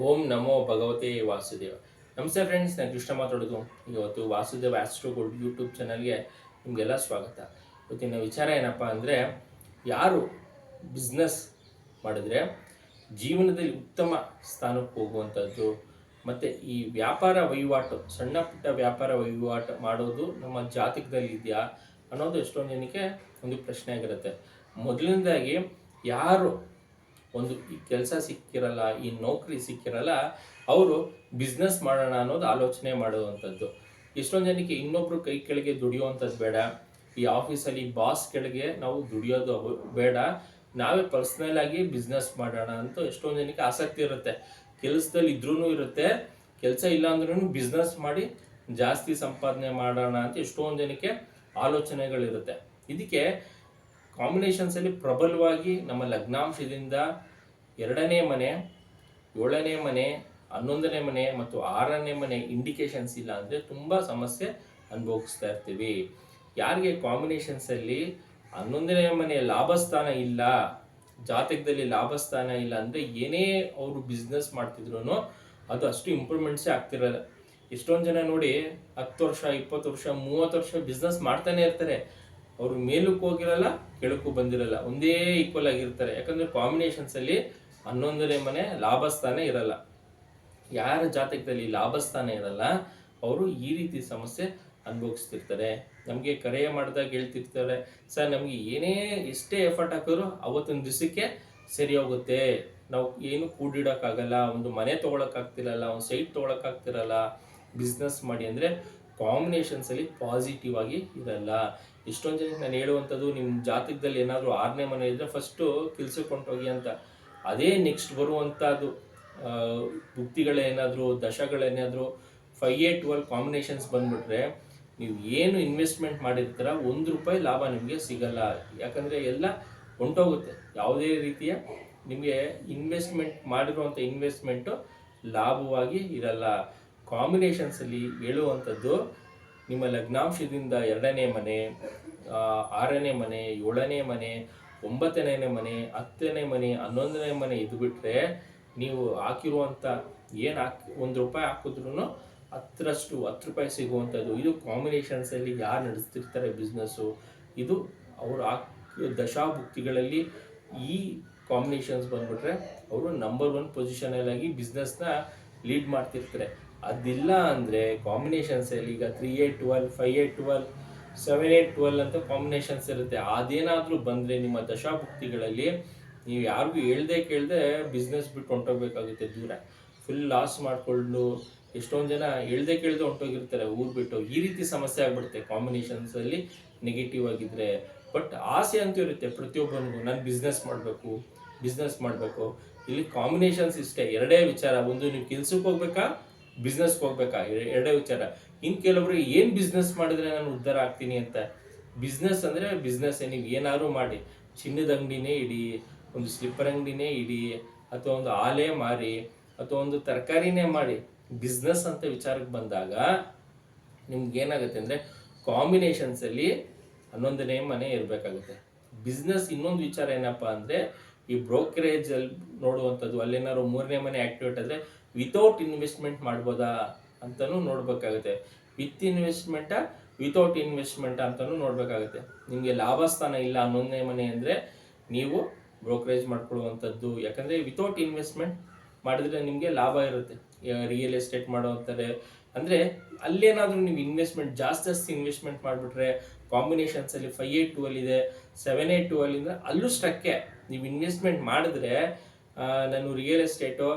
ಓಂ ನಮೋ ಭಗವತೆ ವಾಸುದೇವ. ನಮಸ್ತೆ ಫ್ರೆಂಡ್ಸ್ ನಾನು ಕೃಷ್ಣ ಮಾತಾಡೋದು. ಇವತ್ತು ವಾಸುದೇವ ಆಸ್ಟ್ರೋ ಗೋಲ್ಡ್ ಯೂಟ್ಯೂಬ್ ಚಾನಲ್ಗೆ ನಿಮಗೆಲ್ಲ ಸ್ವಾಗತ. ಇವತ್ತಿನ ವಿಚಾರ ಏನಪ್ಪ ಅಂದರೆ, ಯಾರು ಬಿಸ್ನೆಸ್ ಮಾಡಿದ್ರೆ ಜೀವನದಲ್ಲಿ ಉತ್ತಮ ಸ್ಥಾನಕ್ಕೆ ಹೋಗುವಂಥದ್ದು ಮತ್ತು ಈ ವ್ಯಾಪಾರ ವಹಿವಾಟು, ಸಣ್ಣ ಪುಟ್ಟ ವ್ಯಾಪಾರ ವಹಿವಾಟು ಮಾಡೋದು ನಮ್ಮ ಜಾತಕದಲ್ಲಿ ಇದೆಯಾ ಅನ್ನೋದು ಎಷ್ಟೊಂದು ಜನಕ್ಕೆ ಒಂದು ಪ್ರಶ್ನೆ ಆಗಿರುತ್ತೆ. ಮೊದಲನೇದಾಗಿ ಯಾರು ಒಂದು ಕೆಲಸ ಸಿಕ್ಕಿರಲ್ಲ, ಈ ನೌಕರಿ ಸಿಕ್ಕಿರಲ್ಲ, ಅವರು ಬಿಸ್ನೆಸ್ ಮಾಡೋಣ ಅನ್ನೋದು ಆಲೋಚನೆ ಮಾಡುವಂಥದ್ದು. ಎಷ್ಟೊಂದು ಜನಕ್ಕೆ ಇನ್ನೊಬ್ರು ಕೈ ಕೆಳಗೆ ದುಡಿಯುವಂಥದ್ದು ಬೇಡ. ಈ ಆಫೀಸಲ್ಲಿ ಬಾಸ್ ಕೆಳಗೆ ನಾವು ದುಡಿಯೋದು ಬೇಡ. ನಾವೇ ಪರ್ಸ್ನಲ್ ಆಗಿ ಬಿಸ್ನೆಸ್ ಮಾಡೋಣ ಅಂತ ಎಷ್ಟೊಂದು ಜನಕ್ಕೆ ಆಸಕ್ತಿ ಇರುತ್ತೆ. ಕೆಲಸದಲ್ಲಿ ಇದ್ರೂ ಇರುತ್ತೆ. ಕೆಲಸ ಇಲ್ಲ ಅಂದ್ರೂ ಬಿಸ್ನೆಸ್ ಮಾಡಿ ಜಾಸ್ತಿ ಸಂಪಾದನೆ ಮಾಡೋಣ ಅಂತ ಎಷ್ಟೊಂದು ಜನಕ್ಕೆ ಆಲೋಚನೆಗಳಿರುತ್ತೆ. ಇದಕ್ಕೆ ಕಾಂಬಿನೇಷನ್ಸ್ ಅಲ್ಲಿ ಪ್ರಬಲವಾಗಿ ನಮ್ಮ ಲಗ್ನಾಂಶದಿಂದ ಎರಡನೇ ಮನೆ, ಏಳನೇ ಮನೆ, ಹನ್ನೊಂದನೇ ಮನೆ ಮತ್ತು ಆರನೇ ಮನೆ ಇಂಡಿಕೇಶನ್ಸ್ ಇಲ್ಲ ಅಂದರೆ ತುಂಬ ಸಮಸ್ಯೆ ಅನುಭವಿಸ್ತಾ ಇರ್ತೀವಿ. ಯಾರಿಗೆ ಕಾಂಬಿನೇಷನ್ಸ್ ಅಲ್ಲಿ ಹನ್ನೊಂದನೇ ಮನೆ ಲಾಭಸ್ಥಾನ ಇಲ್ಲ, ಜಾತಕದಲ್ಲಿ ಲಾಭಸ್ಥಾನ ಇಲ್ಲ ಅಂದರೆ ಏನೇ ಅವರು ಬಿಸ್ನೆಸ್ ಮಾಡ್ತಿದ್ರು ಅದು ಅಷ್ಟು ಇಂಪ್ರೂವ್ಮೆಂಟ್ಸೇ ಆಗ್ತಿರಲ್ಲ. ಎಷ್ಟೊಂದು ಜನ ನೋಡಿ ಹತ್ತು ವರ್ಷ, ಇಪ್ಪತ್ತು ವರ್ಷ, ಮೂವತ್ತು ವರ್ಷ ಬಿಸ್ನೆಸ್ ಮಾಡ್ತಾನೆ ಇರ್ತಾರೆ. ಅವರು ಮೇಲಕ್ಕೆ ಹೋಗಿರಲ್ಲ, ಕೆಳಕ್ಕೂ ಬಂದಿರಲ್ಲ. ಒಂದೇ ಈಕ್ವಲ್ ಆಗಿರ್ತಾರೆ. ಯಾಕಂದ್ರೆ ಕಾಂಬಿನೇಷನ್ಸ್ ಅಲ್ಲಿ ಹನ್ನೊಂದನೇ ಮನೆ ಲಾಭಸ್ಥಾನ ಇರಲ್ಲ. ಯಾರ ಜಾತಕದಲ್ಲಿ ಲಾಭಸ್ಥಾನ ಇರಲ್ಲ, ಅವರು ಈ ರೀತಿ ಸಮಸ್ಯೆ ಅನುಭವಿಸ್ತಿರ್ತಾರೆ. ನಮಗೆ ಕರೆ ಮಾಡಿದಾಗ ಹೇಳ್ತಿರ್ತಾರೆ, ಸರ್, ನಮಗೆ ಏನೇ ಎಷ್ಟೇ ಎಫರ್ಟ್ ಹಾಕಿದ್ರು ಅವತ್ತಿನ ದಿವಸಕ್ಕೆ ಸರಿ ಹೋಗುತ್ತೆ. ನಾವು ಏನು ಕೂಡಿಡೋಕ್ಕಾಗಲ್ಲ, ಒಂದು ಮನೆ ತೊಗೊಳಕ್ಕಾಗ್ತಿರಲ್ಲ, ಒಂದು ಸೈಟ್ ತೊಗೊಳಕ್ಕಾಗ್ತಿರಲ್ಲ. ಬಿಸ್ನೆಸ್ ಮಾಡಿ ಅಂದರೆ ಕಾಂಬಿನೇಷನ್ಸಲ್ಲಿ ಪಾಸಿಟಿವ್ ಆಗಿ ಇರಲ್ಲ. ಎಷ್ಟೊಂದು ಜನಕ್ಕೆ ನಾನು ಹೇಳುವಂಥದ್ದು ನಿಮ್ಮ ಜಾತಕದಲ್ಲಿ ಏನಾದರೂ ಆರನೇ ಮನೆ ಇದ್ದರೆ ಫಸ್ಟು ಹೋಗಿ ಅಂತ. ಅದೇ ನೆಕ್ಸ್ಟ್ ಬರುವಂಥದ್ದು ಭುಕ್ತಿಗಳೇನಾದರೂ ದಶಗಳೇನಾದರೂ ಫೈ ಏ ಟ್ವೆಲ್ ಕಾಂಬಿನೇಷನ್ಸ್ ಬಂದುಬಿಟ್ರೆ ನೀವು ಏನು ಇನ್ವೆಸ್ಟ್ಮೆಂಟ್ ಮಾಡಿರ್ತೀರ, ಒಂದು ರೂಪಾಯಿ ಲಾಭ ನಿಮಗೆ ಸಿಗಲ್ಲ. ಯಾಕಂದರೆ ಎಲ್ಲ ಹೊಂಟೋಗುತ್ತೆ. ಯಾವುದೇ ರೀತಿಯ ನಿಮಗೆ ಇನ್ವೆಸ್ಟ್ಮೆಂಟ್ ಮಾಡಿರುವಂಥ ಇನ್ವೆಸ್ಟ್ಮೆಂಟು ಲಾಭವಾಗಿ ಇರಲ್ಲ. ಕಾಂಬಿನೇಷನ್ಸಲ್ಲಿ ಹೇಳುವಂಥದ್ದು ನಿಮ್ಮ ಲಗ್ನಾಂಶದಿಂದ ಎರಡನೇ ಮನೆ ಆರನೇ ಮನೆ, ಏಳನೇ ಮನೆ ಒಂಬತ್ತನೇ ಮನೆ, ಹತ್ತನೇ ಮನೆ, ಹನ್ನೊಂದನೇ ಮನೆ ಇದು ಬಿಟ್ಟರೆ ನೀವು ಹಾಕಿರುವಂಥ ಏನು ಹಾಕಿ, ಒಂದು ರೂಪಾಯಿ ಹಾಕಿದ್ರು ಹತ್ತರಷ್ಟು, ಹತ್ತು ರೂಪಾಯಿ ಸಿಗುವಂಥದ್ದು. ಇದು ಕಾಂಬಿನೇಷನ್ಸಲ್ಲಿ ಯಾರು ನಡೆಸ್ತಿರ್ತಾರೆ ಬಿಸ್ನೆಸ್ಸು ಇದು ಅವರು ಹಾಕಿ ದಶಾಭುಕ್ತಿಗಳಲ್ಲಿ ಈ ಕಾಂಬಿನೇಷನ್ಸ್ ಬಂದುಬಿಟ್ರೆ ಅವರು ನಂಬರ್ ಒನ್ ಪೊಸಿಷನಲ್ಲಾಗಿ ಬಿಸ್ನೆಸ್ನ ಲೀಡ್ ಮಾಡ್ತಿರ್ತಾರೆ. ಅದಿಲ್ಲ ಅಂದರೆ ಕಾಂಬಿನೇಷನ್ಸಲ್ಲಿ ಈಗ three eight twelve five eight twelve seven eight twelve ಅಂತ ಕಾಂಬಿನೇಷನ್ಸ್ ಇರುತ್ತೆ. ಅದೇನಾದರೂ ಬಂದರೆ ನಿಮ್ಮ ದಶಾಭುಕ್ತಿಗಳಲ್ಲಿ ನೀವು ಯಾರಿಗೂ ಹೇಳ್ದೆ ಕೇಳದೆ ಬಿಸ್ನೆಸ್ ಬಿಟ್ಟು ಹೊಂಟೋಗ್ಬೇಕಾಗುತ್ತೆ ದೂರ. ಫುಲ್ ಲಾಸ್ ಮಾಡಿಕೊಂಡು ಎಷ್ಟೊಂದು ಜನ ಹೇಳ್ದೆ ಕೇಳ್ದೆ ಹೊಂಟೋಗಿರ್ತಾರೆ ಊರ್ ಬಿಟ್ಟು. ಈ ರೀತಿ ಸಮಸ್ಯೆ ಆಗ್ಬಿಡುತ್ತೆ ಕಾಂಬಿನೇಷನ್ಸಲ್ಲಿ ನೆಗೆಟಿವ್ ಆಗಿದ್ರೆ. ಬಟ್ ಆಸೆ ಅಂತೂ ಇರುತ್ತೆ ಪ್ರತಿಯೊಬ್ಬನಿಗೂ, ನಾನು ಬಿಸ್ನೆಸ್ ಮಾಡಬೇಕು ಬಿಸ್ನೆಸ್ ಮಾಡಬೇಕು. ಇಲ್ಲಿ ಕಾಂಬಿನೇಷನ್ಸ್ ಇಷ್ಟೇ. ಎರಡೇ ವಿಚಾರ. ಒಂದು, ನೀವು ಕೆಲ್ಸಕ್ಕೆ ಹೋಗ್ಬೇಕಾ? ಬಿಸ್ನೆಸ್ಗೆ ಹೋಗ್ಬೇಕಾ? ಎರಡೇ ವಿಚಾರ. ಇನ್ನು ಕೆಲವರು ಏನು ಬಿಸ್ನೆಸ್ ಮಾಡಿದ್ರೆ ನಾನು ಉದ್ಧಾರ ಆಗ್ತೀನಿ ಅಂತ? ಬಿಸ್ನೆಸ್ ಅಂದರೆ ಬಿಸ್ನೆಸ್ ನೀವು ಏನಾದ್ರು ಮಾಡಿ. ಚಿನ್ನದ ಅಂಗಡಿನೇ ಇಡಿ, ಒಂದು ಸ್ಲಿಪ್ಪರ್ ಅಂಗಡಿನೇ ಇಡಿ, ಅಥವಾ ಒಂದು ಆಲೆ ಮಾರಿ, ಅಥವಾ ಒಂದು ತರಕಾರಿನೇ ಮಾಡಿ. ಬಿಸ್ನೆಸ್ ಅಂತ ವಿಚಾರಕ್ಕೆ ಬಂದಾಗ ನಿಮ್ಗೆ ಏನಾಗುತ್ತೆ ಅಂದರೆ ಕಾಂಬಿನೇಷನ್ಸಲ್ಲಿ ಹನ್ನೊಂದನೇ ಮನೆ ಇರಬೇಕಾಗುತ್ತೆ. ಬಿಸ್ನೆಸ್ ಇನ್ನೊಂದು ವಿಚಾರ ಏನಪ್ಪ ಅಂದರೆ ಈ ಬ್ರೋಕರೇಜ್ ಅಲ್ಲಿ ನೋಡುವಂಥದ್ದು, ಅಲ್ಲೇನಾದ್ರು ಮೂರನೇ ಮನೆ ಆಕ್ಟಿವೇಟ್ ಆದರೆ ವಿತೌಟ್ ಇನ್ವೆಸ್ಟ್ಮೆಂಟ್ ಮಾಡ್ಬೋದಾ ಅಂತಲೂ ನೋಡ್ಬೇಕಾಗುತ್ತೆ. ವಿತ್ ಇನ್ವೆಸ್ಟ್ಮೆಂಟಾ ವಿತೌಟ್ ಇನ್ವೆಸ್ಟ್ಮೆಂಟ್ ಅಂತಲೂ ನೋಡಬೇಕಾಗುತ್ತೆ. ನಿಮಗೆ ಲಾಭಸ್ಥಾನ ಇಲ್ಲ ಹನ್ನೊಂದನೇ ಮನೆ ಅಂದರೆ ನೀವು ಬ್ರೋಕರೇಜ್ ಮಾಡ್ಕೊಳ್ಳುವಂಥದ್ದು. ಯಾಕಂದರೆ ವಿತೌಟ್ ಇನ್ವೆಸ್ಟ್ಮೆಂಟ್ ಮಾಡಿದ್ರೆ ನಿಮಗೆ ಲಾಭ ಇರುತ್ತೆ. ರಿಯಲ್ ಎಸ್ಟೇಟ್ ಮಾಡೋವಂಥದ್ದು ಅಂದರೆ ಅಲ್ಲೇನಾದರೂ ನೀವು ಇನ್ವೆಸ್ಟ್ಮೆಂಟ್ ಜಾಸ್ತಿ ಜಾಸ್ತಿ ಇನ್ವೆಸ್ಟ್ಮೆಂಟ್ ಮಾಡಿಬಿಟ್ರೆ ಕಾಂಬಿನೇಷನ್ಸಲ್ಲಿ ಫೈ ಏಟ್ ಅಲ್ಲಿ ಇದೆ ಸೆವೆನ್ ಏಟ್ ಟೂ ಇಂದ ಅಲ್ಲೂ ಸ್ಟ್ರಕ್ಕೆ ನೀವು ಇನ್ವೆಸ್ಟ್ಮೆಂಟ್ ಮಾಡಿದ್ರೆ ನಾನು ರಿಯಲ್ ಎಸ್ಟೇಟು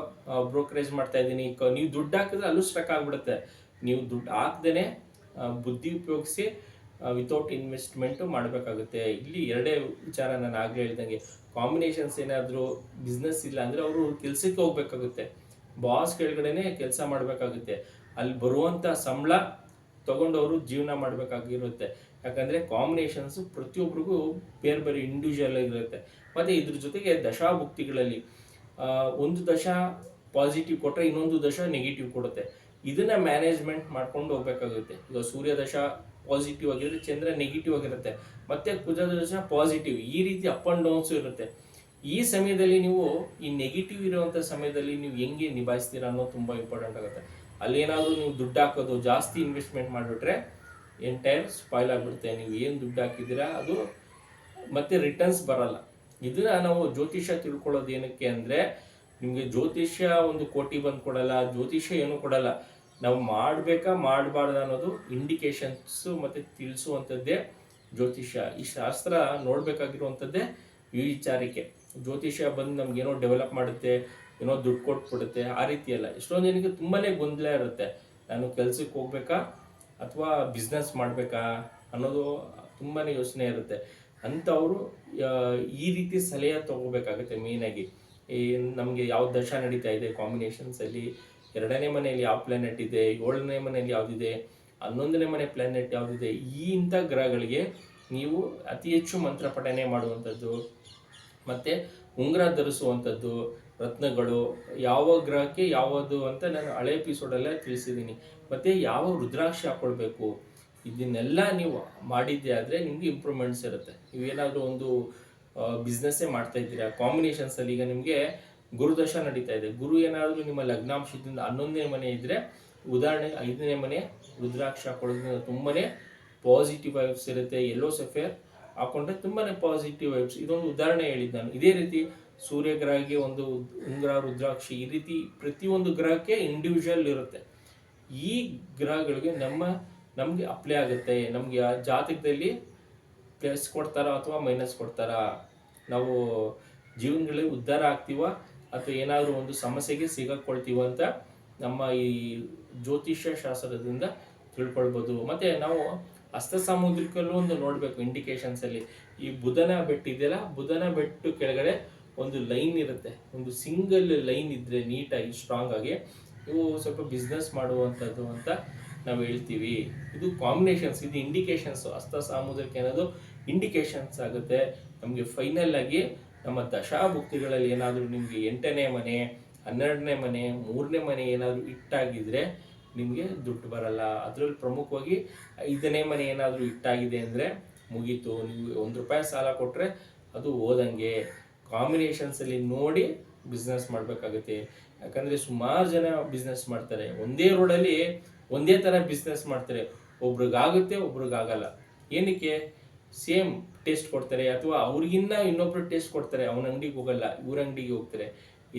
ಬ್ರೋಕರೇಜ್ ಮಾಡ್ತಾ ಇದ್ದೀನಿ. ನೀವು ದುಡ್ಡು ಹಾಕಿದ್ರೆ ಅಲ್ಲೂ ಸ್ಟ್ರಕ್ ಆಗಿಬಿಡುತ್ತೆ. ನೀವು ದುಡ್ಡು ಹಾಕ್ದೇ ಬುದ್ಧಿ ಉಪಯೋಗಿಸಿ ವಿತೌಟ್ ಇನ್ವೆಸ್ಟ್ಮೆಂಟು ಮಾಡಬೇಕಾಗುತ್ತೆ. ಇಲ್ಲಿ ಎರಡೇ ವಿಚಾರ ನಾನು ಆಗಲೇ ಹೇಳ್ದಂಗೆ. ಕಾಂಬಿನೇಷನ್ಸ್ ಏನಾದರೂ ಬಿಸ್ನೆಸ್ ಇಲ್ಲ ಅಂದರೆ ಅವರು ಕೆಲಸಕ್ಕೆ ಹೋಗ್ಬೇಕಾಗುತ್ತೆ. ಬಾಸ್ ಕೆಳಗಡೆನೆ ಕೆಲಸ ಮಾಡಬೇಕಾಗುತ್ತೆ. ಅಲ್ಲಿ ಬರುವಂಥ ಸಂಬಳ ತಗೊಂಡವರು ಜೀವನ ಮಾಡಬೇಕಾಗಿರುತ್ತೆ. ಯಾಕಂದರೆ ಕಾಂಬಿನೇಷನ್ಸು ಪ್ರತಿಯೊಬ್ಬರಿಗೂ ಬೇರೆ ಬೇರೆ ಇಂಡಿವಿಜುವಲ್ ಆಗಿರುತ್ತೆ ಮತ್ತು ಇದ್ರ ಜೊತೆಗೆ ದಶಾಭುಕ್ತಿಗಳಲ್ಲಿ. ಒಂದು ದಶ ಪಾಸಿಟಿವ್ ಕೊಟ್ಟರೆ ಇನ್ನೊಂದು ದಶ ನೆಗೆಟಿವ್ ಕೊಡುತ್ತೆ. ಇದನ್ನ ಮ್ಯಾನೇಜ್ಮೆಂಟ್ ಮಾಡ್ಕೊಂಡು ಹೋಗ್ಬೇಕಾಗುತ್ತೆ. ಈಗ ಸೂರ್ಯ ದಶ ಪಾಸಿಟಿವ್ ಆಗಿರುತ್ತೆ, ಚಂದ್ರ ನೆಗೆಟಿವ್ ಆಗಿರುತ್ತೆ, ಮತ್ತೆ ಕುಜ ದಶ ಪಾಸಿಟಿವ್ ಈ ರೀತಿ ಅಪ್ ಅಂಡ್ ಡೌನ್ಸ್ ಇರುತ್ತೆ. ಈ ಸಮಯದಲ್ಲಿ ನೀವು, ಈ ನೆಗೆಟಿವ್ ಇರುವಂಥ ಸಮಯದಲ್ಲಿ ನೀವು ಹೆಂಗೆ ನಿಭಾಯಿಸ್ತೀರಾ ಅನ್ನೋದು ತುಂಬ ಇಂಪಾರ್ಟೆಂಟ್ ಆಗುತ್ತೆ. ಅಲ್ಲಿ ಏನಾದರೂ ನೀವು ದುಡ್ಡು ಹಾಕೋದು, ಜಾಸ್ತಿ ಇನ್ವೆಸ್ಟ್ಮೆಂಟ್ ಮಾಡಿಬಿಟ್ರೆ ಎಂಟೈರ್ ಸ್ಪಾಯ್ಲ್ ಆಗಿಬಿಡುತ್ತೆ. ನೀವು ಏನು ದುಡ್ಡು ಹಾಕಿದ್ದೀರಾ ಅದು ಮತ್ತೆ ರಿಟರ್ನ್ಸ್ ಬರಲ್ಲ. ಇದನ್ನ ನಾವು ಜ್ಯೋತಿಷ್ಯ ತಿಳ್ಕೊಳ್ಳೋದು ಏನಕ್ಕೆ ಅಂದರೆ, ನಿಮಗೆ ಜ್ಯೋತಿಷ್ಯ ಒಂದು ಕೋಟಿ ಬಂದು ಕೊಡಲ್ಲ ಜ್ಯೋತಿಷ್ಯ ಏನು ಕೊಡಲ್ಲ. ನಾವು ಮಾಡಬೇಕಾ ಮಾಡಬಾರ್ದು ಅನ್ನೋದು ಇಂಡಿಕೇಶನ್ಸು ಮತ್ತು ತಿಳಿಸುವಂಥದ್ದೇ ಜ್ಯೋತಿಷ್ಯ ಈ ಶಾಸ್ತ್ರ ನೋಡಬೇಕಾಗಿರುವಂಥದ್ದೇ ಈ ವಿಚಾರಿಕೆ ಜ್ಯೋತಿಷ್ಯ ಬಂದು ನಮ್ಗೆ ಏನೋ ಡೆವಲಪ್ ಮಾಡುತ್ತೆ, ಏನೋ ದುಡ್ಡು ಕೊಟ್ಬಿಡುತ್ತೆ, ಆ ರೀತಿ ಅಲ್ಲ ಎಷ್ಟೊಂದು ಜನಕ್ಕೆ ತುಂಬಾ ಗೊಂದಲ ಇರುತ್ತೆ. ನಾನು ಕೆಲಸಕ್ಕೆ ಹೋಗ್ಬೇಕಾ ಅಥವಾ ಬಿಸ್ನೆಸ್ ಮಾಡಬೇಕಾ ಅನ್ನೋದು ತುಂಬಾ ಯೋಚನೆ ಇರುತ್ತೆ. ಅಂಥವರು ಈ ರೀತಿ ಸಲಹೆ ತಗೋಬೇಕಾಗುತ್ತೆ ಮೇಯ್ನಾಗಿ ಈ ನಮಗೆ ಯಾವ ದಶ ನಡೀತಾ ಇದೆ ಕಾಂಬಿನೇಷನ್ಸಲ್ಲಿ ಎರಡನೇ ಮನೆಯಲ್ಲಿ ಯಾವ ಪ್ಲಾನೆಟ್ ಇದೆ, ಏಳನೇ ಮನೆಯಲ್ಲಿ ಯಾವುದಿದೆ, ಹನ್ನೊಂದನೇ ಮನೆ ಪ್ಲಾನೆಟ್ ಯಾವುದಿದೆ, ಈ ಇಂಥ ಗ್ರಹಗಳಿಗೆ ನೀವು ಅತಿ ಹೆಚ್ಚು ಮಂತ್ರ ಪಠನೆ ಮಾಡುವಂಥದ್ದು, ಮತ್ತು ಉಂಗುರ ಧರಿಸುವಂಥದ್ದು, ರತ್ನಗಳು, ಯಾವ ಗ್ರಹಕ್ಕೆ ಯಾವುದು ಅಂತ ನಾನು ಹಳೆ ಎಪಿಸೋಡಲ್ಲೇ ತಿಳಿಸಿದ್ದೀನಿ. ಮತ್ತು ಯಾವ ರುದ್ರಾಕ್ಷಿ ಹಾಕೊಳ್ಬೇಕು ಇದನ್ನೆಲ್ಲ ನೀವು ಮಾಡಿದ್ದೆ ಆದರೆ ನಿಮಗೆ ಇಂಪ್ರೂವ್ಮೆಂಟ್ಸ್ ಇರುತ್ತೆ. ನೀವೇನಾದರೂ ಒಂದು ಬಿಸ್ನೆಸ್ಸೇ ಮಾಡ್ತಾ ಇದ್ದೀರಾ? ಕಾಂಬಿನೇಷನ್ಸಲ್ಲಿ ಈಗ ನಿಮಗೆ ಗುರುದಶ ನಡೀತಾ ಇದೆ. ಗುರು ಏನಾದರೂ ನಿಮ್ಮ ಲಗ್ನಾಂಶದಿಂದ ಹನ್ನೊಂದನೇ ಮನೆ ಇದ್ದರೆ ಉದಾಹರಣೆ ಐದನೇ ಮನೆ, ರುದ್ರಾಕ್ಷ ಹಾಕೊಳ್ಳೋದ್ರಿಂದ ತುಂಬಾ ಪಾಸಿಟಿವ್ ವೈಬ್ಸ್ ಇರುತ್ತೆ. ಎಲ್ಲೋ ಸಫೇರ್ ಹಾಕೊಂಡ್ರೆ ತುಂಬಾ ಪಾಸಿಟಿವ್ ವೈಬ್ಸ್ ಇದೊಂದು ಉದಾಹರಣೆ ಹೇಳಿದ್ದು ನಾನು. ಇದೇ ರೀತಿ ಸೂರ್ಯ ಗ್ರಹಕ್ಕೆ ಒಂದು ಉಂಗ್ರ, ರುದ್ರಾಕ್ಷಿ ಈ ರೀತಿ ಪ್ರತಿಯೊಂದು ಗ್ರಹಕ್ಕೆ ಇಂಡಿವಿಜುವಲ್ ಇರುತ್ತೆ. ಈ ಗ್ರಹಗಳಿಗೆ ನಮ್ಮ ನಮಗೆ ಅಪ್ಲೈ ಆಗುತ್ತೆ, ನಮಗೆ ಆ ಜಾತಕದಲ್ಲಿ ಪ್ಲಸ್ ಕೊಡ್ತಾರಾ ಅಥವಾ ಮೈನಸ್ ಕೊಡ್ತಾರಾ? ನಾವು ಜೀವನಗಳಿಗೆ ಉದ್ಧಾರ ಆಗ್ತೀವ ಅಥವಾ ಏನಾದರೂ ಒಂದು ಸಮಸ್ಯೆಗೆ ಸಿಗಾಕೊಳ್ತೀವ ಅಂತ ನಮ್ಮ ಈ ಜ್ಯೋತಿಷ್ಯ ಶಾಸ್ತ್ರದಿಂದ ತಿಳ್ಕೊಳ್ಬೋದು. ಮತ್ತು ನಾವು ಹಸ್ತ ಸಾಮುದ್ರಿಕಲ್ಲೂ ಒಂದು ನೋಡಬೇಕು ಇಂಡಿಕೇಶನ್ಸಲ್ಲಿ ಈ ಬುಧನ ಬೆಟ್ಟು ಇದೆಯಲ್ಲ, ಬುಧನ ಬೆಟ್ಟು ಕೆಳಗಡೆ ಒಂದು ಲೈನ್ ಇರುತ್ತೆ. ಒಂದು ಸಿಂಗಲ್ ಲೈನ್ ಇದ್ದರೆ ನೀಟಾಗಿ ಸ್ಟ್ರಾಂಗ್ ಆಗಿ ಇವು ಸ್ವಲ್ಪ ಬಿಸ್ನೆಸ್ ಮಾಡುವಂಥದ್ದು ಅಂತ ನಾವು ಹೇಳ್ತೀವಿ. ಇದು ಕಾಂಬಿನೇಷನ್ಸ್ ಇದು ಇಂಡಿಕೇಶನ್ಸ್ ಹಸ್ತ ಸಾಮುದ್ರಿಕೆ ಅನ್ನೋದು ಇಂಡಿಕೇಶನ್ಸ್ ಆಗುತ್ತೆ. ನಮಗೆ ಫೈನಲ್ ಆಗಿ ನಮ್ಮ ದಶಾಭುಕ್ತಿಗಳಲ್ಲಿ ಏನಾದರೂ ನಿಮಗೆ ಎಂಟನೇ ಮನೆ, ಹನ್ನೆರಡನೇ ಮನೆ, ಮೂರನೇ ಮನೆ ಏನಾದರೂ ಇಟ್ಟಾಗಿದ್ರೆ ನಿಮಗೆ ದುಡ್ಡು ಬರಲ್ಲ. ಅದರಲ್ಲಿ ಪ್ರಮುಖವಾಗಿ ಐದನೇ ಮನೆ ಏನಾದರೂ ಇಟ್ಟಾಗಿದೆ ಅಂದರೆ ಮುಗೀತು. ನೀವು ಒಂದು ರೂಪಾಯಿ ಸಾಲ ಕೊಟ್ಟರೆ ಅದು ಓದಂಗೆ ಕಾಂಬಿನೇಷನ್ಸಲ್ಲಿ ನೋಡಿ ಬಿಸ್ನೆಸ್ ಮಾಡಬೇಕಾಗುತ್ತೆ. ಯಾಕಂದರೆ ಸುಮಾರು ಜನ ಬಿಸ್ನೆಸ್ ಮಾಡ್ತಾರೆ. ಒಂದೇ ರೋಡಲ್ಲಿ ಒಂದೇ ಥರ ಬಿಸ್ನೆಸ್ ಮಾಡ್ತಾರೆ. ಒಬ್ರಿಗಾಗುತ್ತೆ, ಒಬ್ರಿಗಾಗಲ್ಲ. ಏನಕ್ಕೆ? ಸೇಮ್ ಟೇಸ್ಟ್ ಕೊಡ್ತಾರೆ ಅಥವಾ ಅವ್ರಿಗಿನ್ನ ಇನ್ನೊಬ್ರು ಟೇಸ್ಟ್ ಕೊಡ್ತಾರೆ, ಅವನ ಅಂಗಡಿಗೆ ಹೋಗಲ್ಲ, ಇವ್ರ ಅಂಗಡಿಗೆ ಹೋಗ್ತಾರೆ.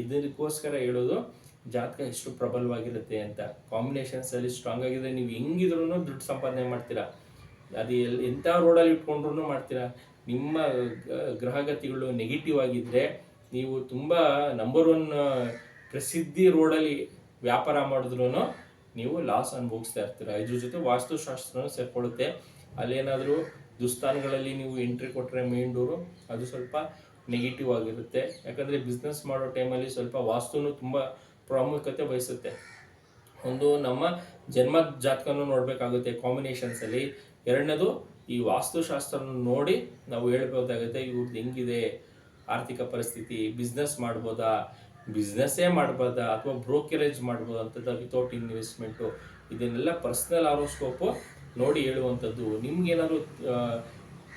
ಇದಕ್ಕೋಸ್ಕರ ಹೇಳೋದು, ಜಾತಕ ಎಷ್ಟು ಪ್ರಬಲವಾಗಿರುತ್ತೆ ಅಂತ. ಕಾಂಬಿನೇಷನ್ಸಲ್ಲಿ ಸ್ಟ್ರಾಂಗ್ ಆಗಿದ್ರೆ ನೀವು ಹೆಂಗಿದ್ರು ದುಡ್ಡು ಸಂಪಾದನೆ ಮಾಡ್ತೀರಾ. ಅದು ಎಲ್ಲಿ ಎಂಥ ರೋಡಲ್ಲಿ ಇಟ್ಕೊಂಡ್ರು ಮಾಡ್ತೀರಾ. ನಿಮ್ಮ ಗ್ರಹಗತಿಗಳು ನೆಗೆಟಿವ್ ಆಗಿದ್ದರೆ ನೀವು ತುಂಬ ನಂಬರ್ ಒನ್ ಪ್ರಸಿದ್ಧಿ ರೋಡಲ್ಲಿ ವ್ಯಾಪಾರ ಮಾಡಿದ್ರು ನೀವು ಲಾಸ್ ಅನುಭವಿಸ್ತಾ ಇರ್ತೀರ. ಇದ್ರ ಜೊತೆ ವಾಸ್ತುಶಾಸ್ತ್ರನೂ ಸೇರ್ಕೊಳ್ಳುತ್ತೆ. ಅಲ್ಲೇನಾದರೂ ದುಸ್ಥಾನಗಳಲ್ಲಿ ನೀವು ಎಂಟ್ರಿ ಕೊಟ್ಟರೆ ಮೇನ್ ಡೋರು ಅದು ಸ್ವಲ್ಪ ನೆಗೆಟಿವ್ ಆಗಿರುತ್ತೆ. ಯಾಕಂದರೆ ಬಿಸ್ನೆಸ್ ಮಾಡೋ ಟೈಮಲ್ಲಿ ಸ್ವಲ್ಪ ವಾಸ್ತುನು ತುಂಬ ಪ್ರಾಮುಖ್ಯತೆ ವಹಿಸುತ್ತೆ. ಒಂದು ನಮ್ಮ ಜನ್ಮ ಜಾತಕನೂ ನೋಡಬೇಕಾಗುತ್ತೆ ಕಾಂಬಿನೇಷನ್ಸಲ್ಲಿ ಎರಡನೇದು ಈ ವಾಸ್ತುಶಾಸ್ತ್ರನ ನೋಡಿ ನಾವು ಹೇಳ್ಬೋದಾಗುತ್ತೆ ಇವ್ರದ್ದು ಹೆಂಗಿದೆ? ಆರ್ಥಿಕ ಪರಿಸ್ಥಿತಿ ಬಿಸ್ನೆಸ್ ಮಾಡ್ಬೋದಾ? ಬಿಸ್ನೆಸ್ಸೇ ಮಾಡ್ಬೋದಾ ಅಥವಾ ಬ್ರೋಕರೇಜ್ ಮಾಡ್ಬೋದಂಥದ್ದು ಅಂತದ್ದು ವಿತೌಟ್ ಇನ್ವೆಸ್ಟ್ಮೆಂಟು ಇದನ್ನೆಲ್ಲ ಪರ್ಸ್ನಲ್ ಆರೋಸ್ಕೋಪು ನೋಡಿ ಹೇಳುವಂಥದ್ದು. ನಿಮ್ಗೇನಾದ್ರು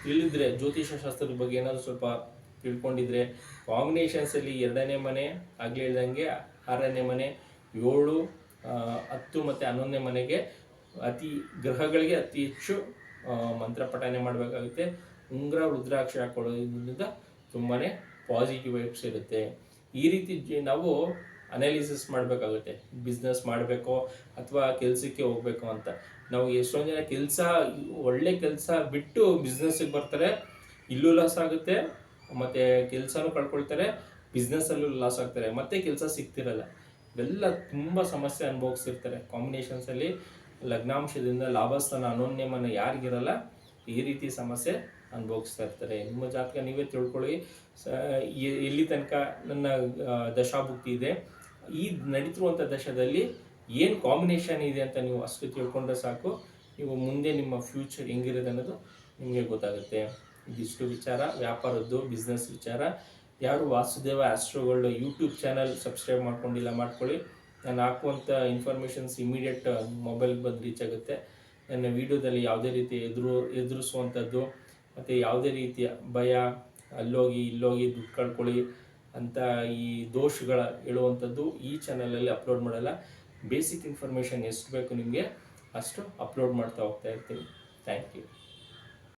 ತಿಳಿದ್ರೆ ಜ್ಯೋತಿಷ ಶಾಸ್ತ್ರದ ಬಗ್ಗೆ ಏನಾದರೂ ಸ್ವಲ್ಪ ತಿಳ್ಕೊಂಡಿದ್ರೆ ಕಾಂಬಿನೇಷನ್ಸಲ್ಲಿ ಎರಡನೇ ಮನೆ, ಆಗಲೇ ಹೇಳ್ದಂಗೆ ಆರನೇ ಮನೆ, ಏಳು ಹತ್ತು ಮತ್ತು ಹನ್ನೊಂದನೇ ಮನೆಗೆ ಅತಿ, ಗ್ರಹಗಳಿಗೆ ಅತಿ ಹೆಚ್ಚು ಮಂತ್ರ ಪಠನೆ ಮಾಡಬೇಕಾಗುತ್ತೆ. ಉಂಗ್ರ, ರುದ್ರಾಕ್ಷಿ ಹಾಕೊಳ್ಳೋದ್ರಿಂದ ತುಂಬಾ ಪಾಸಿಟಿವ್ ವೈಬ್ಸ್ ಇರುತ್ತೆ. ಈ ರೀತಿ ನಾವು ಅನಾಲಿಸಿಸ್ ಮಾಡಬೇಕಾಗುತ್ತೆ. ಬಿಸ್ನೆಸ್ ಮಾಡಬೇಕು ಅಥವಾ ಕೆಲಸಕ್ಕೆ ಹೋಗ್ಬೇಕು ಅಂತ. ನಾವು ಎಷ್ಟೊಂದು ಜನ ಕೆಲಸ, ಒಳ್ಳೆ ಕೆಲಸ ಬಿಟ್ಟು ಬಿಸ್ನೆಸ್ಸಿಗೆ ಬರ್ತಾರೆ, ಇಲ್ಲೂ ಲಾಸ್ ಆಗುತ್ತೆ, ಮತ್ತು ಕೆಲಸನೂ ಕಳ್ಕೊಳ್ತಾರೆ ಬಿಸ್ನೆಸ್ಸಲ್ಲೂ ಲಾಸ್ ಆಗ್ತಾರೆ, ಮತ್ತೆ ಕೆಲಸ ಸಿಗ್ತಿರಲ್ಲ. ಇವೆಲ್ಲ ತುಂಬ ಸಮಸ್ಯೆ ಅನುಭವಿಸ್ತಿರ್ತಾರೆ. ಕಾಂಬಿನೇಷನ್ಸಲ್ಲಿ ಲಗ್ನಾಂಶದಿಂದ ಲಾಭಸ್ಥಾನ ಅನೋನ್ಯಮನ ಯಾರಿಗಿರಲ್ಲ, ಈ ರೀತಿ ಸಮಸ್ಯೆ ಅನುಭವಿಸ್ತಾ ಇರ್ತಾರೆ. ನಿಮ್ಮ ಜಾತಕ ನೀವೇ ತಿಳ್ಕೊಳ್ಳಿ. ಸ ಎಲ್ಲಿ ತನಕ ನನ್ನ ದಶಾಭುಕ್ತಿ ಇದೆ. ಈ ನಡೀತಿರುವಂಥ ದಶದಲ್ಲಿ ಏನು ಕಾಂಬಿನೇಷನ್ ಇದೆ ಅಂತ ನೀವು ಅಷ್ಟು ತಿಳ್ಕೊಂಡ್ರೆ ಸಾಕು. ನೀವು ಮುಂದೆ ನಿಮ್ಮ ಫ್ಯೂಚರ್ ಹೆಂಗಿರೋದು ಅನ್ನೋದು ನಿಮಗೆ ಗೊತ್ತಾಗುತ್ತೆ. ಇದಿಷ್ಟು ವಿಚಾರ, ವ್ಯಾಪಾರದ್ದು ಬಿಸ್ನೆಸ್ ವಿಚಾರ. ಯಾರು Vasudeva astro gold YouTube channel subscribe ಮಾಡ್ಕೊಂಡಿಲ್ಲ ಮಾಡ್ಕೊಳ್ಳಿ. ನಾನು ಹಾಕುವಂಥ ಇನ್ಫಾರ್ಮೇಷನ್ಸ್ ಇಮಿಡಿಯೇಟ್ ಮೊಬೈಲ್ಗೆ ಬಂದು ರೀಚ್ ಆಗುತ್ತೆ. ನನ್ನ ವಿಡಿಯೋದಲ್ಲಿ ಯಾವುದೇ ರೀತಿ ಎದುರು ಎದುರಿಸುವಂಥದ್ದು ಮತ್ತು ಯಾವುದೇ ರೀತಿಯ ಭಯ, ಅಲ್ಲೋಗಿ, ಇಲ್ಲೋಗಿ, ದುಡ್ಡು ಕಳ್ಕೊಳ್ಳಿ ಅಂತ ಈ ದೋಷಗಳ ಹೇಳುವಂಥದ್ದು ಈ ಚಾನಲಲ್ಲಿ ಅಪ್ಲೋಡ್ ಮಾಡಲ್ಲ. ಬೇಸಿಕ್ ಇನ್ಫಾರ್ಮೇಷನ್ ಎಷ್ಟು ಬೇಕು ನಿಮಗೆ ಅಷ್ಟು ಅಪ್ಲೋಡ್ ಮಾಡ್ತಾ ಹೋಗ್ತಾ ಇರ್ತೀನಿ. Thank you